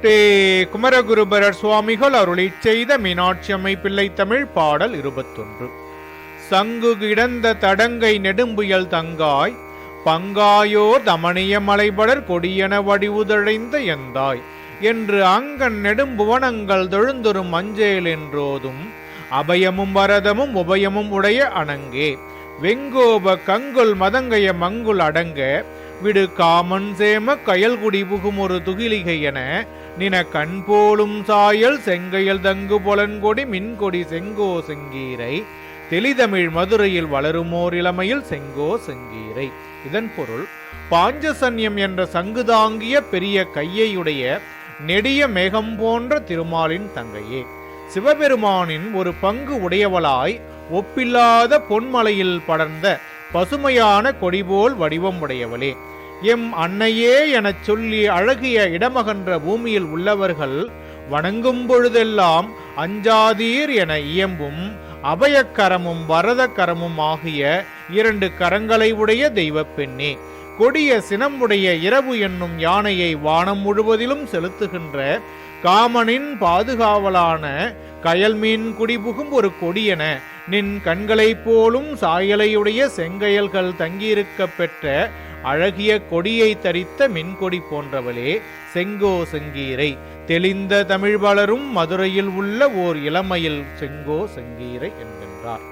ஸ்ரீ குமரகுருபரர் சுவாமிகள் அருளை செய்த மீனாட்சி அமைப்பிள்ளை பிள்ளை தமிழ் பாடல் இருபத்தொன்று. சங்கு கிடந்த தடங்கை நெடும்புயல் தங்காய் பங்காயோர் தமணிய மலைபடர் கொடியன வடிவுதழைந்த எந்தாய்? என்று அங்கன் நெடும்புவனங்கள் தொழுந்தொரும் மஞ்சேல் என்றோதும் அபயமும் வரதமும் உபயமும் உடைய அணங்கே. வெங்கோப கங்குல் மதங்கைய மங்குல் அடங்க விடு காமன் சேம கயல்குடி புகும் ஒரு துகிலிகை என நின கண் போலும் சாயல் செங்கையல் தங்கு பொலன்கொடி மின்கொடி செங்கோ செங்கீரை. தெளிதமிழ் மதுரையில் வளருமோர் இளமையில் செங்கோ செங்கீரை. இதன் பொருள் பாஞ்சசன்யம் என்ற சங்குதாங்கிய பெரிய கையையுடைய நெடிய மேகம் போன்ற திருமாலின் தங்கையே. சிவபெருமானின் ஒரு பங்கு உடையவளாய் ஒப்பில்லாத பொன்மலையில் படர்ந்த பசுமையான கொடிபோல் வடிவம் உடையவளே எம் அன்னையே எனச் சொல்லி அழகிய இடமகன்ற பூமியில் உள்ளவர்கள் வணங்கும் பொழுதெல்லாம் அஞ்சாதீர் என இயம்பும் அபயக்கரமும் வரதக்கரமும் ஆகிய இரண்டு கரங்களை உடைய தெய்வப் பெண்ணே. கொடிய சினமுடைய இரவு என்னும் யானையை வானம் முழுவதிலும் செலுத்துகின்ற காமனின் பாதுகாவலான கயல்மீன் குடிபுகும் ஒரு கொடியென நின் கண்களைப் போலும் சாயலையுடைய செங்கயல்கள் தங்கியிருக்க பெற்ற அழகிய கொடியை தரித்த மின்கொடி போன்றவளே செங்கோ செங்கீரை. தெளிந்த தமிழ் வளரும் மதுரையில் உள்ள ஓர் இளமையில் செங்கோ செங்கீரை என்கின்றார்.